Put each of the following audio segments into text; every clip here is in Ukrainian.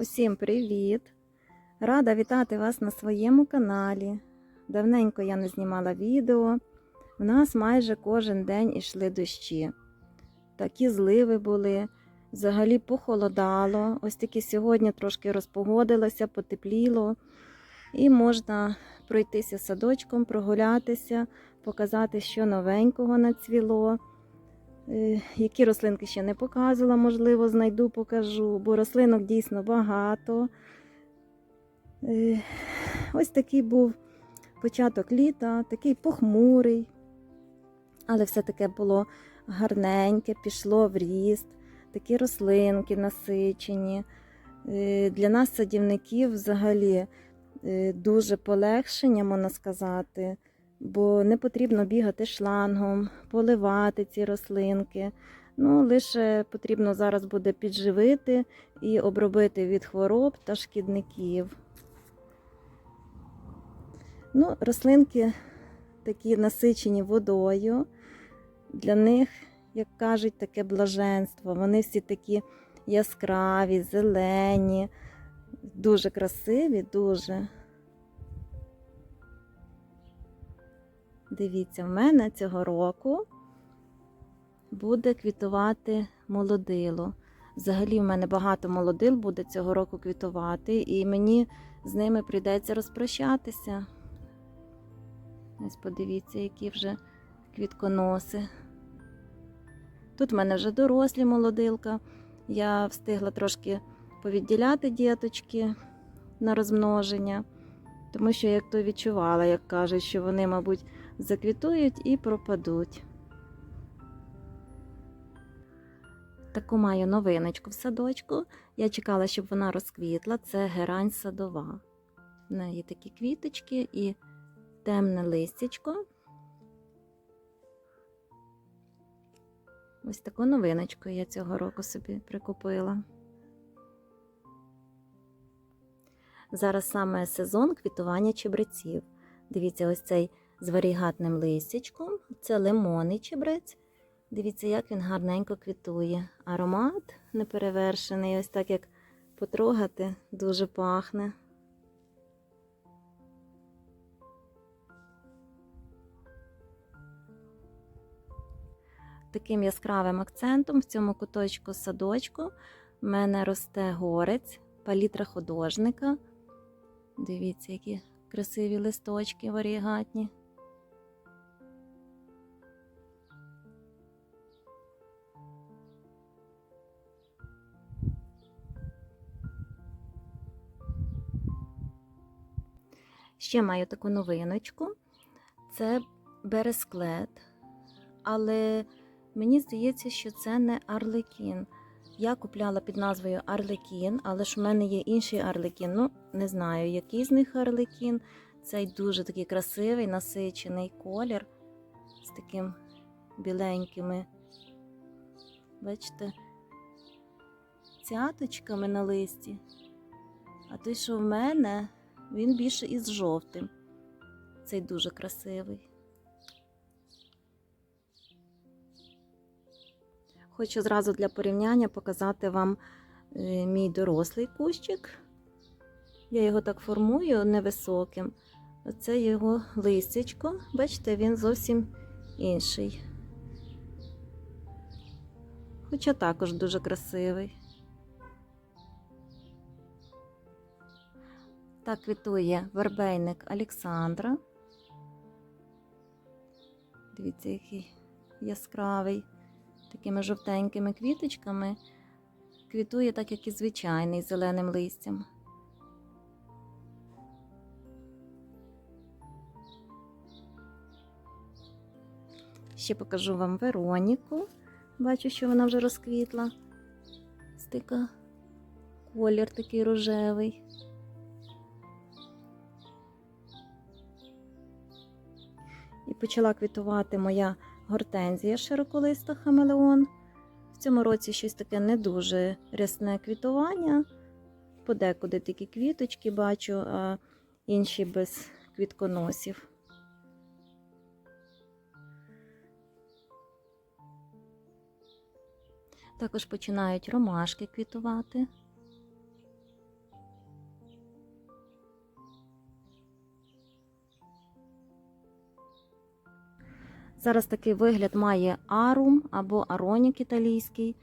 Усім привіт! Рада вітати вас на своєму каналі. Давненько я не знімала відео. В нас майже кожен день ішли дощі. Такі зливи були, взагалі похолодало. Ось таки сьогодні трошки розпогодилося, потепліло. І можна пройтися садочком, прогулятися, показати, що новенького нацвіло. Е, Які рослинки ще не показувала, можливо, знайду, покажу, бо рослинок дійсно багато. Е, Ось такий був початок літа, такий похмурий, але все таке було гарненьке, пішло в ріст, такі рослинки насичені. Е, Для нас, садівників, взагалі дуже полегшення, можна сказати бо не потрібно бігати шлангом, поливати ці рослинки. Ну, лише потрібно зараз буде підживити і обробити від хвороб та шкідників. Ну, рослинки такі насичені водою. Для них, як кажуть, таке блаженство. Вони всі такі яскраві, зелені, дуже красиві, дуже. Дивіться, в мене цього року буде квітувати молодило. Взагалі, в мене багато молодил буде цього року квітувати, і мені з ними прийдеться розпрощатися. Ось подивіться, які вже квітконоси. Тут в мене вже дорослі молодилка. Я встигла трошки повідділяти діточки на розмноження, тому що як то відчувала, як кажуть, що вони, мабуть, заквітують і пропадуть. Таку маю новиночку в садочку. Я чекала, щоб вона розквітла. Це герань садова. В неї такі квіточки і темне листячко. Ось таку новиночку я цього року собі прикупила. Зараз саме сезон квітування чебреців. Дивіться, ось цей з варігатним листячком. Це лимонний чебрець. Дивіться, як він гарненько квітує. Аромат неперевершений, ось так як потрогати, дуже пахне. Таким яскравим акцентом в цьому куточку садочку в мене росте горець, палітра художника. Дивіться, які красиві листочки варігатні. Ще маю таку новиночку. Це бересклет, але мені здається, що це не арлекін. Я купляла під назвою Арлекін, але ж в мене є інший арлекін. Ну, не знаю, який з них арлекін. Цей дуже такий красивий, насичений колір з таким біленькими, бачите, цяточками на листі. А той, що в мене, він більше із жовтим. Цей дуже красивий. Хочу зразу для порівняння показати вам е, мій дорослий кущик. Я його так формую невисоким. Оце його листячко. Бачите, він зовсім інший. Хоча також дуже красивий. Так квітує вербейник Олександра. Дивіться, який яскравий такими жовтенькими квіточками, квітує так, як і звичайний зеленим листям. Ще покажу вам Вероніку. Бачу, що вона вже розквітла. Стика колір такий рожевий. Почала квітувати моя гортензія широколиста хамелеон. В цьому році щось таке не дуже рясне квітування. Подекуди такі квіточки бачу, а інші без квітконосів. Також починають ромашки квітувати. Зараз такий вигляд має арум або аронік італійський.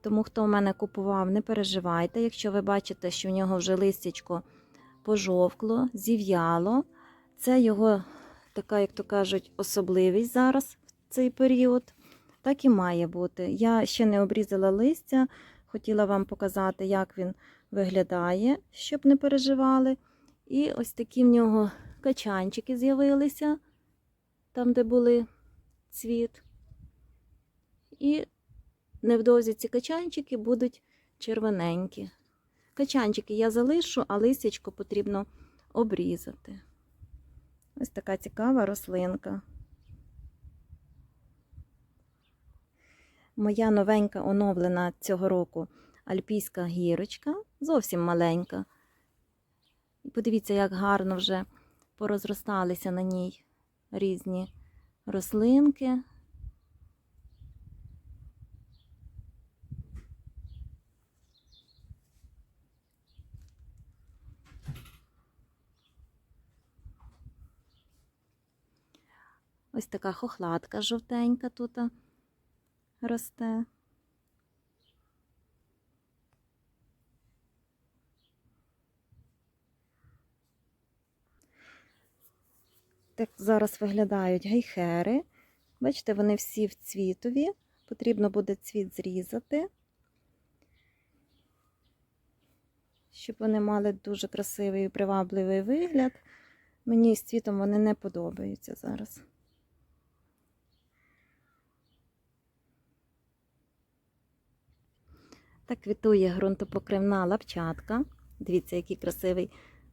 Тому хто в мене купував, не переживайте. Якщо ви бачите, що в нього вже листячко пожовкло, зів'яло, це його така, як то кажуть, особливість зараз в цей період. Так і має бути. Я ще не обрізала листя, хотіла вам показати, як він виглядає, щоб не переживали. І ось такі в нього качанчики з'явилися, там, де були цвіт. І невдовзі ці качанчики будуть червоненькі. Качанчики я залишу, а листячко потрібно обрізати. Ось така цікава рослинка. Моя новенька оновлена цього року альпійська гірочка, зовсім маленька. І подивіться, як гарно вже порозросталися на ній різні рослинки. Ось така хохлатка жовтенька тут росте. Так зараз виглядають гейхери. Бачите, вони всі в цвітові. Потрібно буде цвіт зрізати, щоб вони мали дуже красивий і привабливий вигляд. Мені з цвітом вони не подобаються зараз. Так квітує ґрунтопокривна лапчатка. Дивіться, який красивий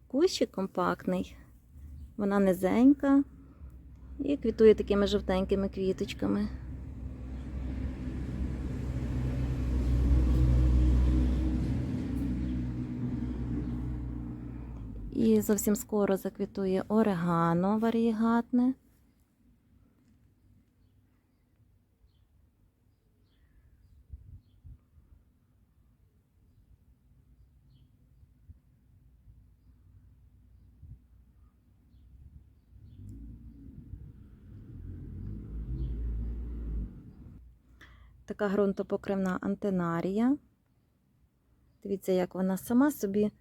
кущик компактний. Вона низенька і квітує такими жовтенькими квіточками. І зовсім скоро заквітує орегано варієгатне. Така ґрунтопокривна антенарія. Дивіться, як вона сама собі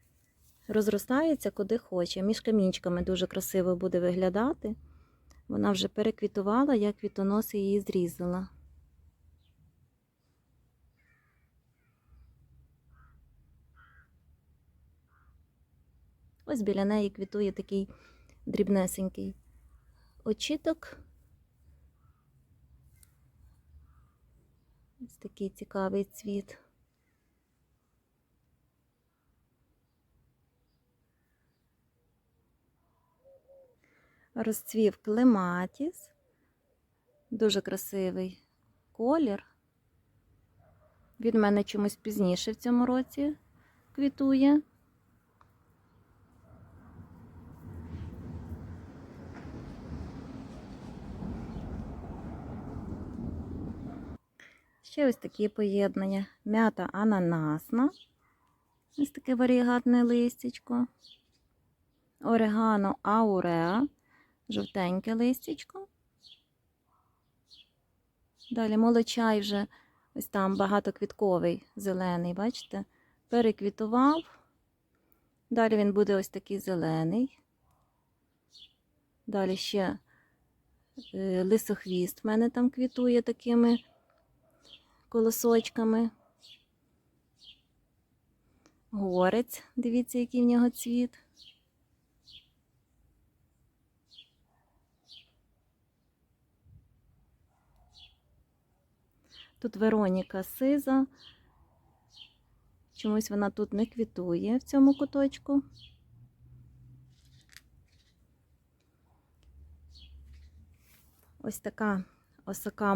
розростається куди хоче. Між камінчиками дуже красиво буде виглядати. Вона вже переквітувала, я квітоноси її зрізала. Ось біля неї квітує такий дрібнесенький очіток. Ось такий цікавий цвіт. Розцвів клематіс. Дуже красивий колір. Він мене чомусь пізніше в цьому році квітує. Ще ось такі поєднання. М'ята ананасна. Ось таке варігатне листячко. Орегано ауреа. Жовтеньке листячко. Далі молочай вже ось там багатоквітковий, зелений, бачите? Переквітував. Далі він буде ось такий зелений. Далі ще е, лисохвіст в мене там квітує такими колосочками. Горець, дивіться, який в нього цвіт. Тут Вероніка сиза. Чомусь вона тут не квітує в цьому куточку. Ось така осока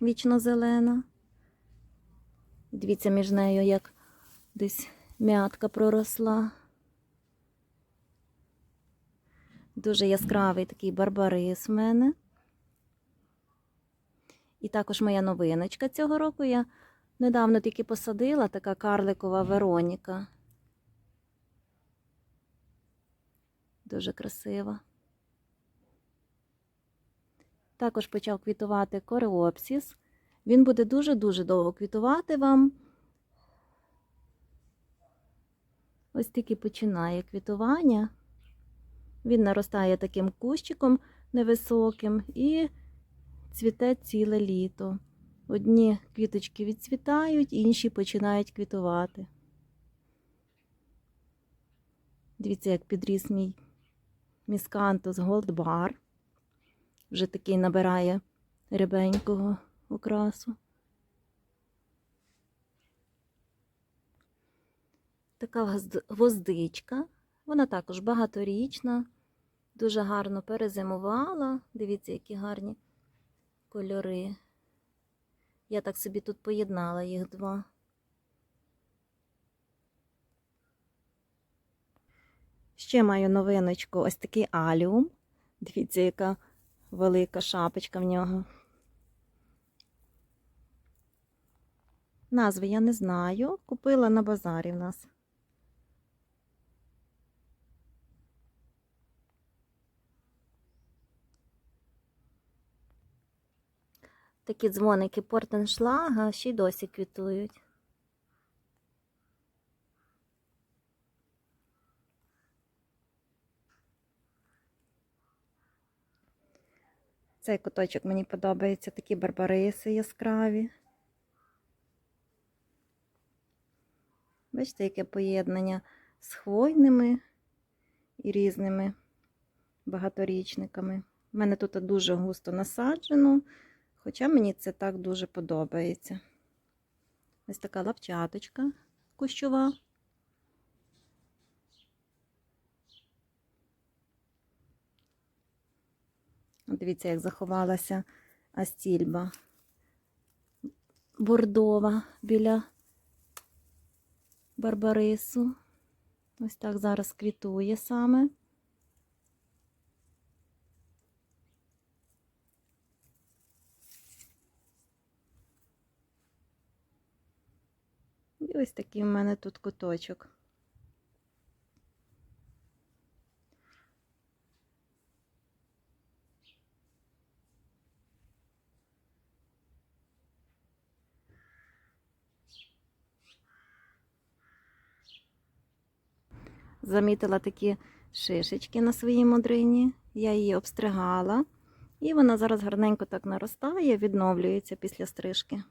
мороу вічно-зелена. Дивіться, між нею як десь м'ятка проросла. Дуже яскравий такий барбарис в мене. І також моя новиночка цього року я недавно тільки посадила така карликова Вероніка. Дуже красива. Також почав квітувати кореопсіс. Він буде дуже-дуже довго квітувати вам. Ось тільки починає квітування. Він наростає таким кущиком невисоким і цвіте ціле літо. Одні квіточки відцвітають, інші починають квітувати. Дивіться, як підріс мій міскантус Голдбар. Вже такий набирає рябенького окрасу. Така гвоздичка. Вона також багаторічна, дуже гарно перезимувала. Дивіться, які гарні кольори. Я так собі тут поєднала їх два. Ще маю новиночку, ось такий аліум. Дивіться, яка велика шапочка в нього. Назви я не знаю. Купила на базарі в нас. Такі дзвоники Портеншлага ще й досі квітують. Цей куточок мені подобається, такі барбариси яскраві. Бачите, яке поєднання з хвойними і різними багаторічниками. У мене тут дуже густо насаджено, хоча мені це так дуже подобається. Ось така лапчаточка кущова. Дивіться, як заховалася астільба бордова біля барбарису. Ось так зараз квітує саме. І ось такий в мене тут куточок. Замітила такі шишечки на своїй модрині. Я її обстригала. І вона зараз гарненько так наростає, відновлюється після стрижки.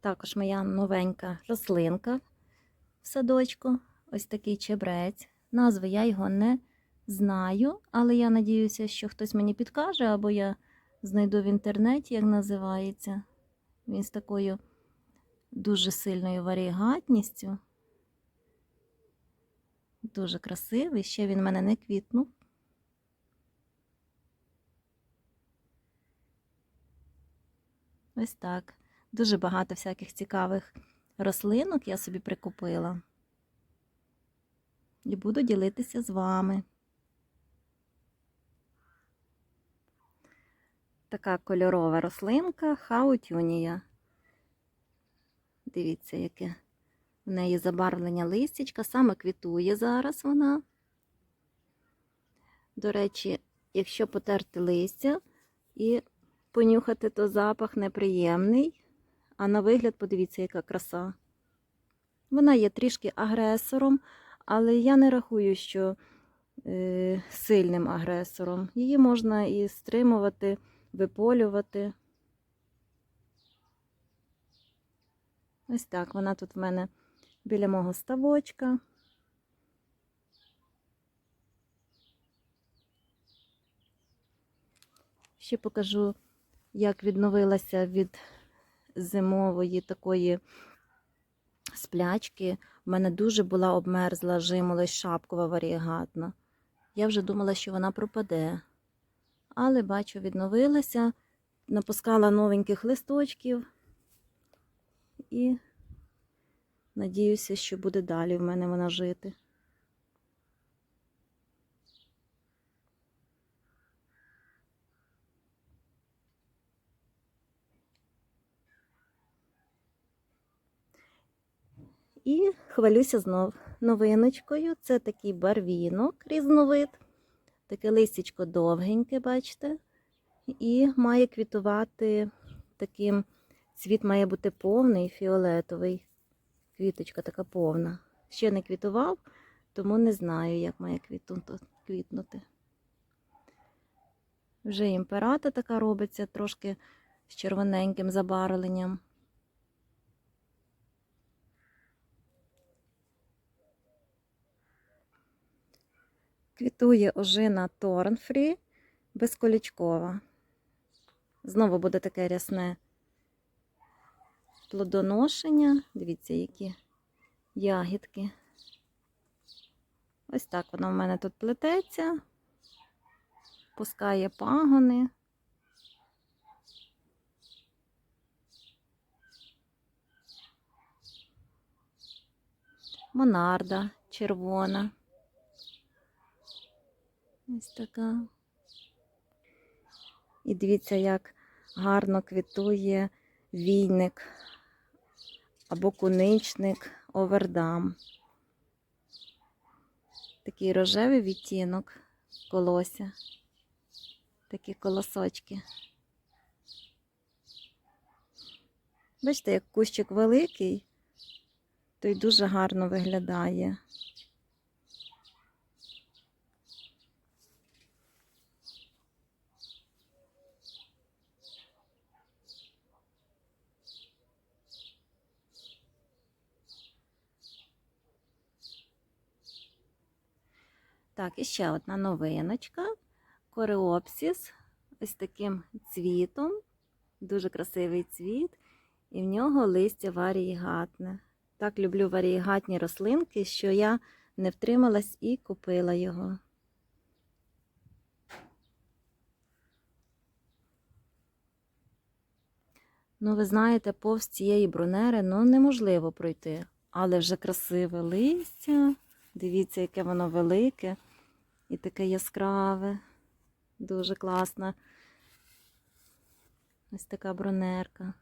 Також моя новенька рослинка в садочку. Ось такий чебрець. Назви я його не знаю, але я надіюся, що хтось мені підкаже, або я знайду в інтернеті, як називається. Він з такою дуже сильною варігатністю. Дуже красивий. Ще він мене не квітнув. Ось так. Дуже багато всяких цікавих рослинок я собі прикупила. І буду ділитися з вами. Така кольорова рослинка хаутюнія. Дивіться, яке в неї забарвлення листячка, саме квітує зараз вона. До речі, якщо потерти листя і понюхати, то запах неприємний. А на вигляд, подивіться, яка краса. Вона є трішки агресором, але я не рахую, що е, сильним агресором. Її можна і стримувати, виполювати. Ось так вона тут в мене біля мого ставочка. Ще покажу, як відновилася від зимової такої сплячки. в мене дуже була обмерзла жимолость шапкова варігатна. Я вже думала, що вона пропаде. Але бачу, відновилася, напускала новеньких листочків і надіюся, що буде далі в мене вона жити. І хвалюся знов новиночкою. Це такий барвінок, різновид. Таке листячко довгеньке, бачите? І має квітувати таким, цвіт має бути повний, фіолетовий. Квіточка така повна. Ще не квітував, тому не знаю, як має квітнути. Вже імперата така робиться, трошки з червоненьким забарвленням. Квітує ожина Торнфрі безколючкова. Знову буде таке рясне плодоношення. Дивіться, які ягідки. Ось так воно в мене тут плететься, пускає пагони. Монарда червона. Ось така. І дивіться, як гарно квітує війник або куничник овердам. Такий рожевий відтінок колося. Такі колосочки. Бачите, як кущик великий, то й дуже гарно виглядає. Так, і ще одна новиночка. Кореопсіс ось таким цвітом. Дуже красивий цвіт, і в нього листя варієгатне. Так люблю варієгатні рослинки, що я не втрималась і купила його. Ну, ви знаєте, повз цієї брунери ну, неможливо пройти. Але вже красиве листя. Дивіться, яке воно велике і таке яскраве. Дуже класна. Ось така бронерка.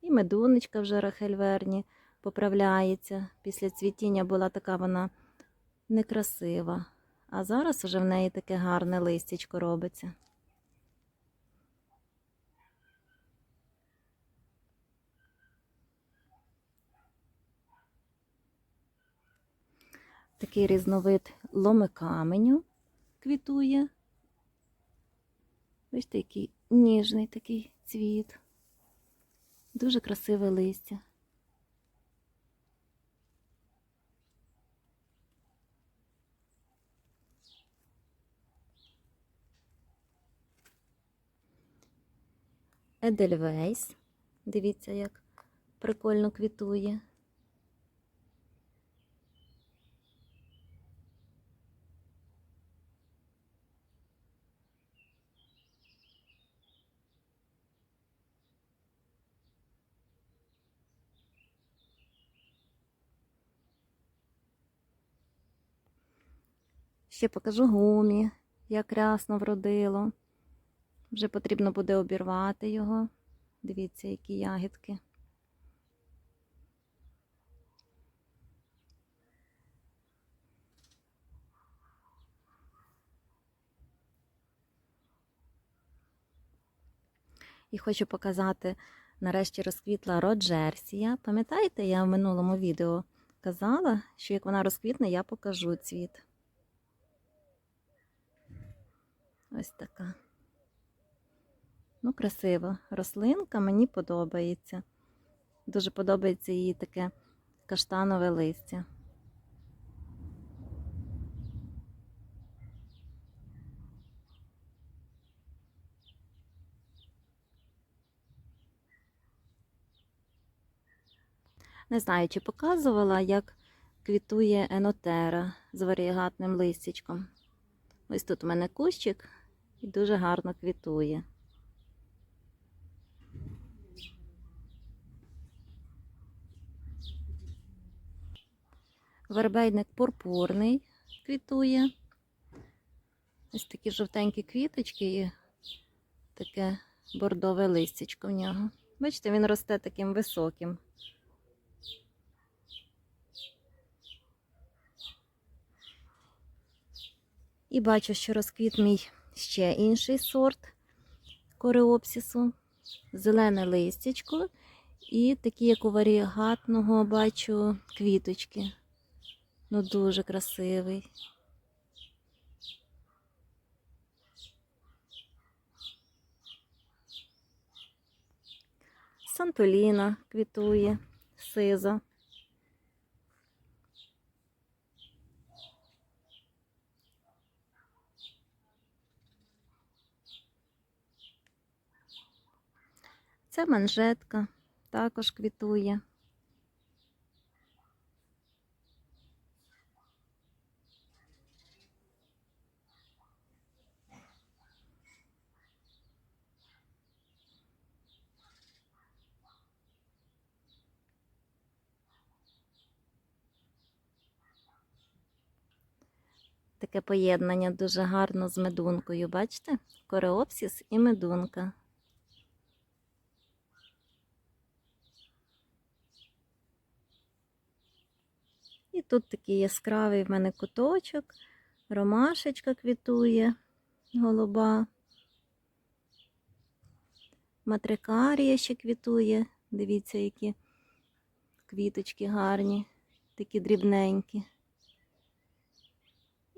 І медуночка вже Рахельверні поправляється. Після цвітіння була така вона некрасива. А зараз вже в неї таке гарне листячко робиться. Такий різновид ломикаменю квітує. Бачите, який ніжний такий цвіт. Дуже красиве листя. Едельвейс. Дивіться, як прикольно квітує. Ще покажу гумі, як рясно вродило. Вже потрібно буде обірвати його. Дивіться, які ягідки. І хочу показати, нарешті розквітла Роджерсія. Пам'ятаєте, я в минулому відео казала, що як вона розквітне, я покажу цвіт. Ось така. Ну, красива рослинка, мені подобається. Дуже подобається її таке каштанове листя. Не знаю, чи показувала, як квітує енотера з варієгатним листячком. Ось тут у мене кущик і дуже гарно квітує. Вербейник пурпурний квітує. Ось такі жовтенькі квіточки і таке бордове листячко в нього. Бачите, він росте таким високим. І бачу, що розквіт мій ще інший сорт кореопсісу, зелене листячко і такі, як у варігатного, бачу квіточки. Ну, дуже красивий. Сантоліна квітує, сиза. Це манжетка, також квітує. Таке поєднання дуже гарно з медункою, бачите? Кореопсіс і медунка. І тут такий яскравий в мене куточок, ромашечка квітує, голуба. Матрикарія ще квітує. Дивіться, які квіточки гарні, такі дрібненькі.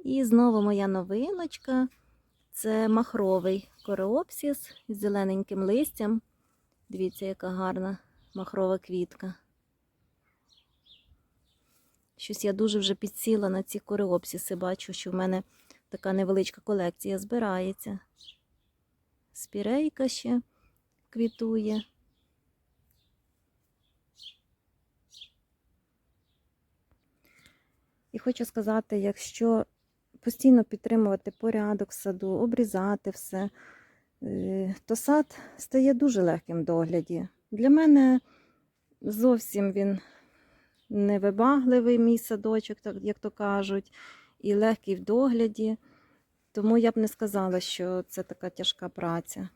І знову моя новиночка. Це махровий кореопсіс з зелененьким листям. Дивіться, яка гарна махрова квітка. Щось я дуже вже підсіла на ці кореопсіси. Бачу, що в мене така невеличка колекція збирається. Спірейка ще квітує. І хочу сказати, якщо постійно підтримувати порядок в саду, обрізати все, е, то сад стає дуже легким догляді. Для мене зовсім він невибагливий мій садочок, як то кажуть, і легкий в догляді. Тому я б не сказала, що це така тяжка праця.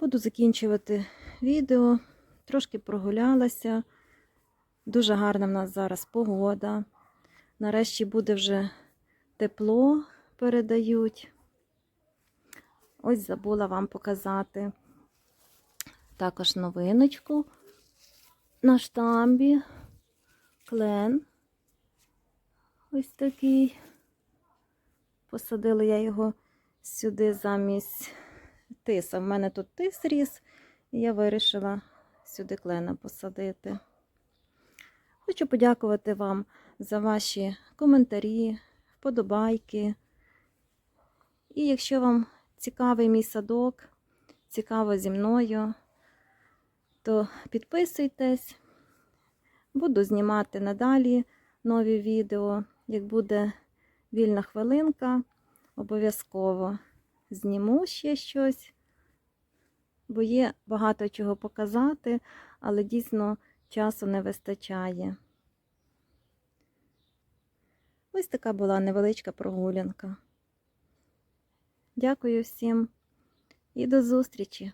Буду закінчувати відео. Трошки прогулялася. Дуже гарна в нас зараз погода. Нарешті буде вже тепло передають. Ось забула вам показати також новиночку на штамбі. Клен. Ось такий. Посадила я його сюди замість тиса. В мене тут тис ріс, і я вирішила сюди клена посадити. Хочу подякувати вам за ваші коментарі, вподобайки. І якщо вам цікавий мій садок, цікаво зі мною, то підписуйтесь. Буду знімати надалі нові відео. Як буде вільна хвилинка, обов'язково зніму ще щось, бо є багато чого показати, але дійсно часу не вистачає. Ось така була невеличка прогулянка. Дякую всім і до зустрічі!